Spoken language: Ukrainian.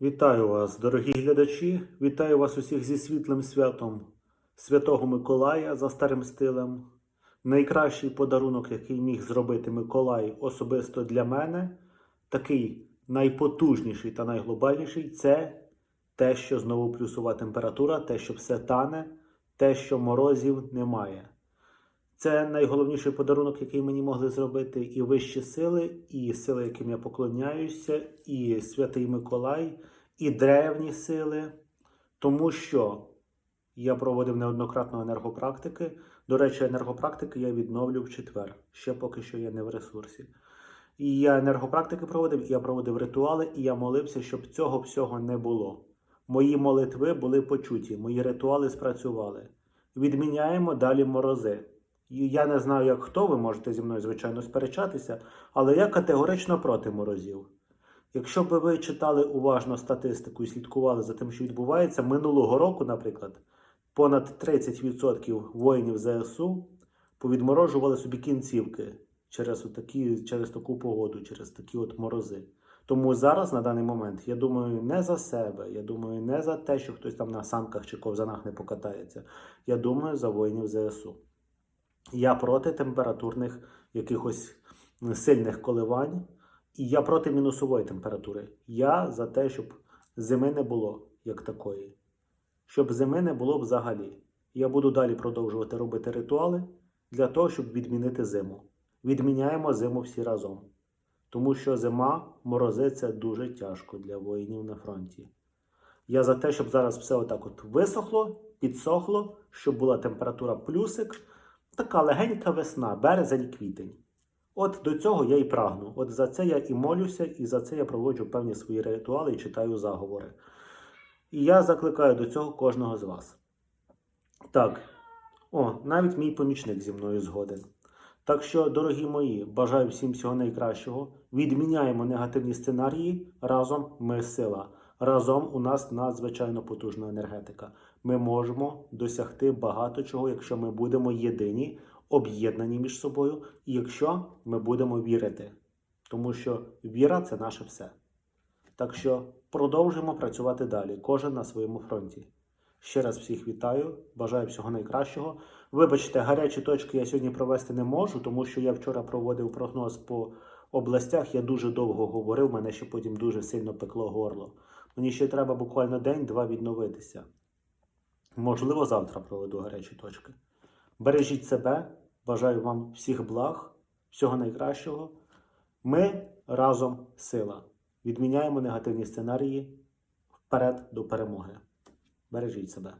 Вітаю вас, дорогі глядачі! Вітаю вас усіх зі світлим святом Святого Миколая за старим стилем. Найкращий подарунок, який міг зробити Миколай особисто для мене, такий найпотужніший та найглобальніший це те, що знову плюсова температура, те, що все тане, те, що морозів немає. Це найголовніший подарунок, який мені могли зробити і вищі сили, і сили, яким я поклоняюся, і Святий Миколай, і древні сили, тому що я проводив неоднократно енергопрактики. До речі, енергопрактики я відновлю в четвер. Ще поки що я не в ресурсі. І я енергопрактики проводив, і я проводив ритуали, і я молився, щоб цього всього не було. Мої молитви були почуті, мої ритуали спрацювали. Відміняємо далі морози. Я не знаю, як хто, ви можете зі мною, звичайно, сперечатися, але я категорично проти морозів. Якщо б ви читали уважно статистику і слідкували за тим, що відбувається, минулого року, наприклад, понад 30% воїнів ЗСУ повідморожували собі кінцівки через, отакі, через таку погоду, через такі от морози. Тому зараз, на даний момент, я думаю не за себе, я думаю не за те, що хтось там на санках чи ковзанах не покатається. Я думаю за воїнів ЗСУ. Я проти температурних якихось сильних коливань, і я проти мінусової температури. Я за те, щоб зими не було як такої. Щоб зими не було взагалі. Я буду далі продовжувати робити ритуали для того, щоб відмінити зиму. Відміняємо зиму всі разом. Тому що зима, морози це дуже тяжко для воїнів на фронті. Я за те, щоб зараз все отак от висохло, підсохло, щоб була температура плюсик, така легенька весна, березень, квітень. От до цього я і прагну. От за це я і молюся, і за це я проводжу певні свої ритуали і читаю заговори. І я закликаю до цього кожного з вас. Так, о, навіть мій помічник зі мною згоден. Так що, дорогі мої, бажаю всім всього найкращого. Відміняємо негативні сценарії. Разом ми сила. Разом у нас надзвичайно потужна енергетика. Ми можемо досягти багато чого, якщо ми будемо єдині, об'єднані між собою, і якщо ми будемо вірити. Тому що віра це наше все. Так що продовжуємо працювати далі, кожен на своєму фронті. Ще раз всіх вітаю, бажаю всього найкращого. Вибачте, гарячі точки я сьогодні провести не можу, тому що я вчора проводив прогноз по областях. Я дуже довго говорив, мене ще потім дуже сильно пекло горло. Мені ще треба буквально день-два відновитися. Можливо, завтра проведу гарячі точки. Бережіть себе, бажаю вам всіх благ, всього найкращого. Ми разом сила. Відміняємо негативні сценарії вперед до перемоги. Бережіть себе.